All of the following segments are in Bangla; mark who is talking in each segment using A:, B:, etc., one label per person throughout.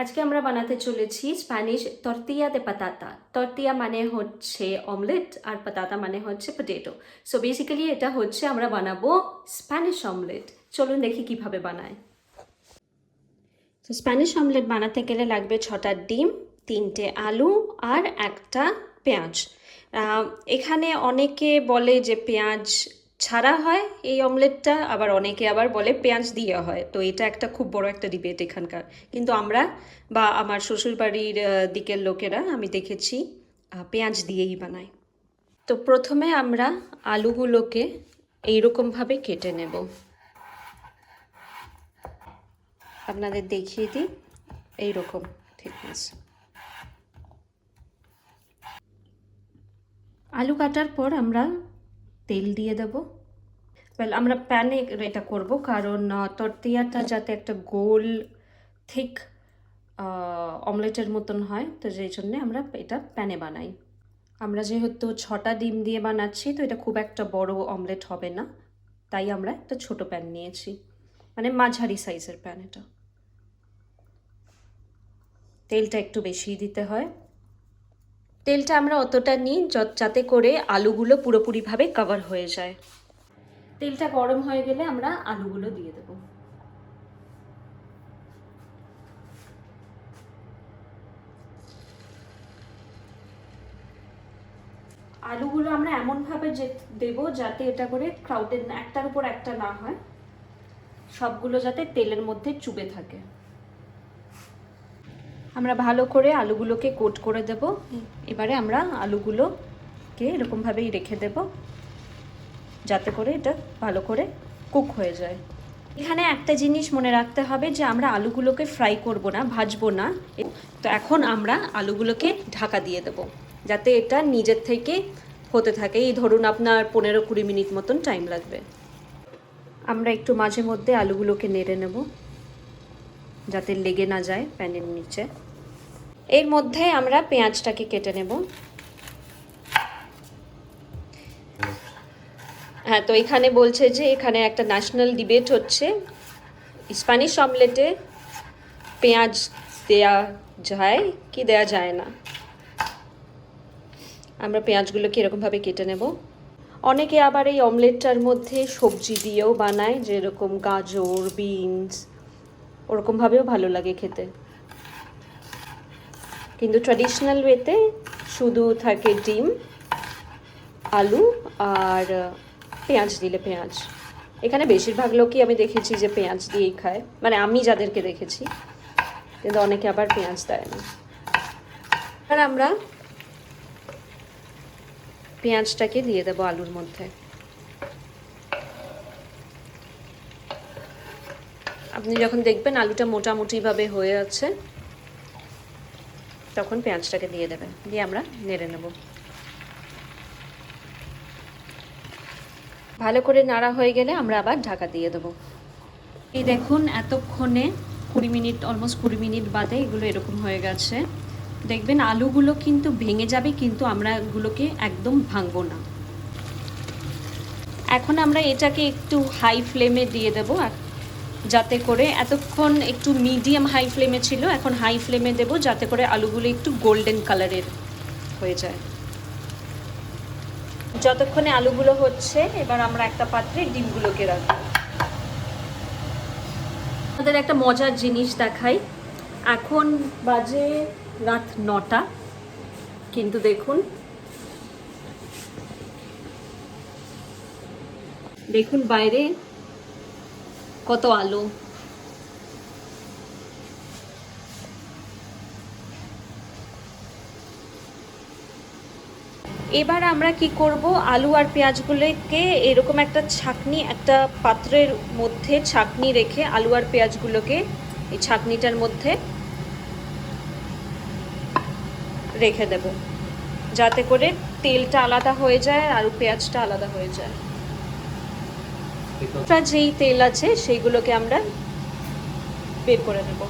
A: আজকে আমরা বানাতে চলেছি স্প্যানিশ তর্তিয়া দে পাতাতা তর্তিয়া মানে হচ্ছে অমলেট আর পাতাতা মানে হচ্ছে পটেটো সো বেসিক্যালি এটা হচ্ছে আমরা বানাবো স্প্যানিশ অমলেট চলুন দেখি কীভাবে বানায়। তো স্প্যানিশ অমলেট বানাতে গেলে লাগবে ছটা ডিম, তিনটে আলু আর একটা পেঁয়াজ। এখানে অনেকে বলে যে পেঁয়াজ ছাড়া হয় এই অমলেটটা, আবার অনেকে আবার বলে পেঁয়াজ দিয়ে হয়। তো এটা একটা খুব বড় একটা ডিবেট এখানকার। কিন্তু আমরা বা আমার শ্বশুরবাড়ির দিকের লোকেরা আমি দেখেছি পেঁয়াজ দিয়েই বানায়। তো প্রথমে আমরা আলুগুলোকে এইরকমভাবে কেটে নেব। আপনাদের দেখিয়ে দিই এইরকম থিকনেস আলু কাটার পর আমরা তেল দিয়ে দেব। ওয়েল আমরা প্যানে এটা করব কারণ তরতিয়াটা যাতে একটা গোল থিক অমলেটের মতন হয়, তো যেই জন্যে আমরা এটা প্যানে বানাই। আমরা যেহেতু ছটা ডিম দিয়ে বানাচ্ছি, তো এটা খুব একটা বড় অমলেট হবে না। তাই আমরা একটা ছোট প্যান নিয়েছি। মানে মাঝারি সাইজের প্যান এটা। তেলটা একটু বেশি দিতে হয়। তেলটা আমরা অতটা নিই যাতে করে আলুগুলো পুরোপুরিভাবে কভার হয়ে যায়। তেলটা গরম হয়ে গেলে আমরা আলুগুলো দিয়ে দেব। আলুগুলো আমরা এমনভাবে যে দেবো যাতে এটা করে ক্রাউডেড একটার উপর একটা না হয়। সবগুলো যাতে তেলের মধ্যে চুবে থাকে। আমরা ভালো করে আলুগুলোকে কোট করে দেব। এবারে আমরা আলুগুলোকে এরকমভাবেই রেখে দেব, যাতে করে এটা ভালো করে কুক হয়ে যায়। এখানে একটা জিনিস মনে রাখতে হবে যে আমরা আলুগুলোকে ফ্রাই করব না, ভাজবো না। তো এখন আমরা আলুগুলোকে ঢাকা দিয়ে দেব, যাতে এটা নিজের থেকে হতে থাকে। এই ধরুন আপনার পনেরো কুড়ি মিনিট মতন টাইম লাগবে। আমরা একটু মাঝে মধ্যে আলুগুলোকে নেড়ে নেব, যাতে লেগে না যায় প্যানের নিচে। এর মধ্যে আমরা পেঁয়াজটাকে কেটে নেব। হ্যাঁ তো এখানে বলছে যে এখানে একটা ন্যাশনাল ডিবেট হচ্ছে। স্প্যানিশ অমলেটে পেঁয়াজ দেয়া যায়, কি দেয়া যায় না? আমরা পেঁয়াজগুলোকে এরকমভাবে কেটে নেব। অনেকে আবার এই অমলেটটার মধ্যে সবজি দিয়েও বানায়, যেরকম গাজর বিনস ওরকমভাবেও ভালো লাগে খেতে। কিন্তু ট্র্যাডিশনাল ওয়েতে শুধু থাকে ডিম, আলু আর পেঁয়াজ দিলে পেঁয়াজ। এখানে বেশিরভাগ লোকই আমি দেখেছি যে পেঁয়াজ দিয়েই খায়। মানে আমি যাদেরকে দেখেছি, কিন্তু অনেকে আবার পেঁয়াজ দেয় না। আর আমরা পেঁয়াজটাকে দিয়ে দেবো আলুর মধ্যে। আপনি যখন দেখবেন আলুটা মোটামুটিভাবে হয়ে আছে তখন পেঁয়াজটাকে দিয়ে দেবেন। দিয়ে আমরা নেড়ে নেব। ভালো করে নাড়া হয়ে গেলে আমরা আবার ঢাকা দিয়ে দেবো। এই দেখুন, এতক্ষণে কুড়ি মিনিট অলমোস্ট কুড়ি মিনিট বাদে এগুলো এরকম হয়ে গেছে। দেখবেন, আলুগুলো কিন্তু ভেঙে যাবে, কিন্তু আমরা এগুলোকে একদম ভাঙবো না। এখন আমরা এটাকে একটু হাই ফ্লেমে দিয়ে দেবো। যাতে করে এতক্ষণ একটু মিডিয়াম হাই ফ্লেমে ছিল, এখন হাই ফ্লেমে দেবো যাতে করে আলুগুলো একটু গোল্ডেন কালারের হয়ে যায়। যতক্ষণে আলুগুলো হচ্ছে, এবার আমরা একটা পাত্রে ডিমগুলোকে রাখব। আমাদের একটা মজার জিনিস দেখাই। এখন বাজে রাত নটা, কিন্তু দেখুন। দেখুন বাইরে কত আলো। এবার আমরা কি করব? আলু আর পেঁয়াজগুলোকে এরকম একটা ছাকনি, একটা পাত্রের মধ্যে ছাকনি রেখে আলু আর পেঁয়াজগুলোকে এই ছাকনিটার মধ্যে রেখে দেব। যাতে করে তেলটা আলাদা হয়ে যায় আর পেঁয়াজটা আলাদা হয়ে যায়। এক্সট্রা যেই তেল আছে সেইগুলোকে আমরা বের করে নেব।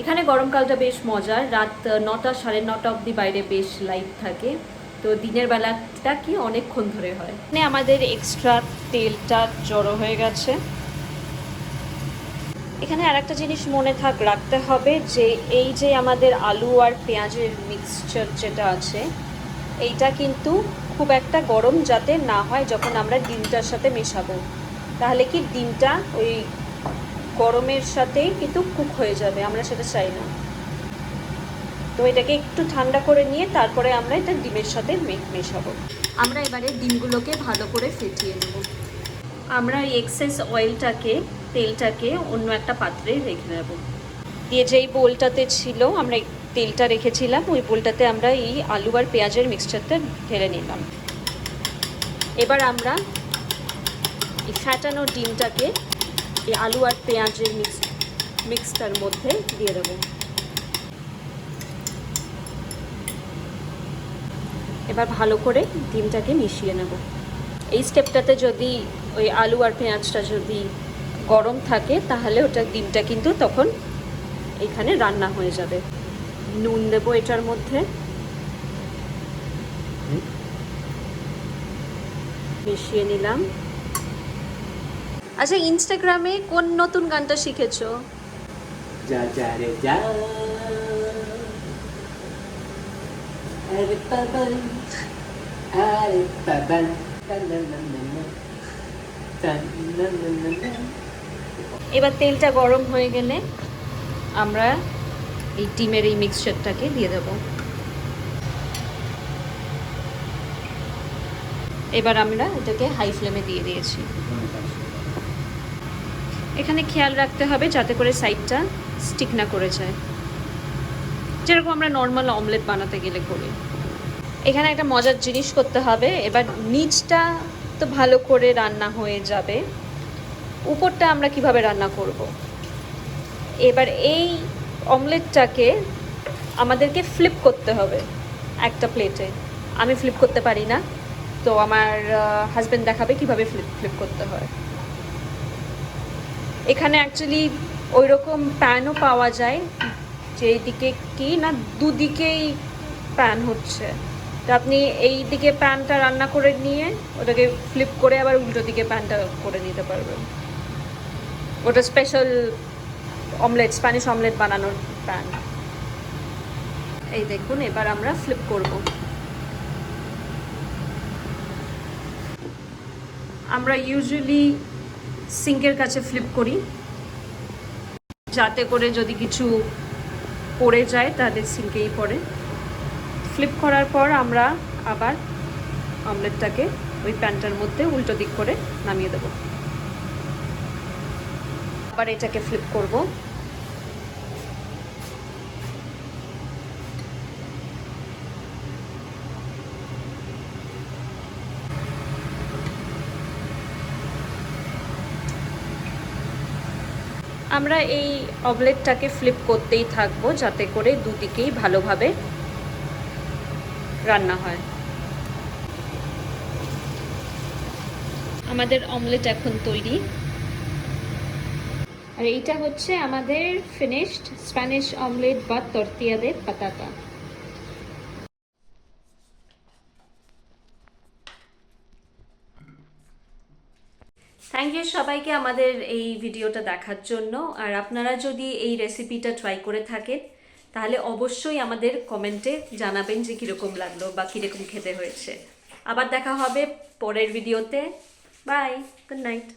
A: এখানে গরমকালটা বেশ মজার। রাত নটা সাড়ে নটা অবধি বাইরে বেশ লাইট থাকে। তো দিনের বেলাটা কি অনেকক্ষণ ধরে হয়। এখানে আমাদের এক্সট্রা তেলটা জড়ো হয়ে গেছে। এখানে আর একটা জিনিস মনে থাক রাখতে হবে যে এই যে আমাদের আলু আর পেঁয়াজের মিক্সচার যেটা আছে এইটা কিন্তু খুব একটা গরম যাতে না হয় যখন আমরা ডিমটার সাথে মেশাবো। তাহলে কি ডিমটা ওই গরমের সাথেই কিন্তু কুক হয়ে যাবে আমরা সেটা চাই না। তো এটাকে একটু ঠান্ডা করে নিয়ে তারপরে আমরা এটা ডিমের সাথে মেশাবো। আমরা এবারে ডিমগুলোকে ভালো করে ফেটিয়ে নেব। আমরা এই এক্সেস অয়েলটাকে তেলটাকে অন্য একটা পাত্রে রেখে নেব দিয়ে যেই বোলটাতে ছিল আমরা তেলটা রেখেছিলাম, ওই বোলটাতে আমরা এই আলু আর পেঁয়াজের মিক্সচারটা ঢেলে নিলাম। এবার আমরা এই ফ্যাটানো ডিমটাকে এই আলু আর পেঁয়াজের মিক্স মিক্সটার মধ্যে দিয়ে দেবো। এবার ভালো করে ডিমটাকে মিশিয়ে নেব। এই স্টেপটাতে যদি ওই আলু আর পেঁয়াজটা যদি গরম থাকে, তাহলে ওটা ডিমটা কিন্তু তখন এখানে রান্না হয়ে যাবে। নুন দেবো এটার মধ্যে। মিশিয়ে নিলাম। আচ্ছা ইনস্টাগ্রামে কোন নতুন গানটা শিখেছো?
B: যা যা রে যা। আরে পাবান আরে পাবান।
A: এবার তেলটা গরম হয়ে গেলে আমরা এই ডিমের এই মিক্সচারটাকে দিয়ে দেব। এবার আমরা এটাকে হাই ফ্লেমে দিয়ে দিয়েছি। এখানে খেয়াল রাখতে হবে যাতে করে সাইডটা স্টিক না করে যায়। যেরকম আমরা নর্মাল অমলেট বানাতে গেলে করি। এখানে একটা মজার জিনিস করতে হবে, এবার নিচটা তো ভালো করে রান্না হয়ে যাবে। উপরটা আমরা কীভাবে রান্না করব। এবার এই অমলেটটাকে আমাদেরকে ফ্লিপ করতে হবে একটা প্লেটে আমি ফ্লিপ করতে পারি না, তো আমার হাজব্যান্ড দেখাবে কীভাবে ফ্লিপ ফ্লিপ করতে হয়। এখানে অ্যাকচুয়ালি ওই রকম প্যানও পাওয়া যায় যেই দিকে কি না দুদিকেই প্যান হচ্ছে। তো আপনি এই দিকে প্যানটা রান্না করে নিয়ে ওটাকে ফ্লিপ করে আবার উল্টো দিকে প্যানটা করে নিতে পারবেন। ওটা স্পেশাল অমলেট স্প্যানিশ অমলেট বানানোর প্যান এই দেখুন, এবার আমরা ফ্লিপ করব। আমরা ইউজুয়ালি সিঙ্কের কাছে ফ্লিপ করি। যাতে করে যদি কিছু পড়ে যায় তাদের সিঙ্কেই পড়ে। ফ্লিপ করার পর আমরা আবার অমলেটটাকে ওই প্যানটার মধ্যে উল্টো দিক করে নামিয়ে দেবো। আবার এটাকে ফ্লিপ করব। আমরা এই অমলেটটাকে ফ্লিপ করতেই থাকব যাতে করে দুদিকেই ভালোভাবে রান্না হয়। আমাদের অমলেট এখন তৈরি। আর এইটা হচ্ছে আমাদের ফিনিশড স্প্যানিশ অমলেট বা তর্তিয়াদের পাতাটা থ্যাংক ইউ সবাইকে আমাদের এই ভিডিওটা দেখার জন্য। আর আপনারা যদি এই রেসিপিটা ট্রাই করে থাকেন, তাহলে অবশ্যই আমাদের কমেন্টে জানাবেন যে কীরকম লাগল বা কীরকম খেতে হয়েছে। আবার দেখা হবে পরের ভিডিওতে বাই গুড নাইট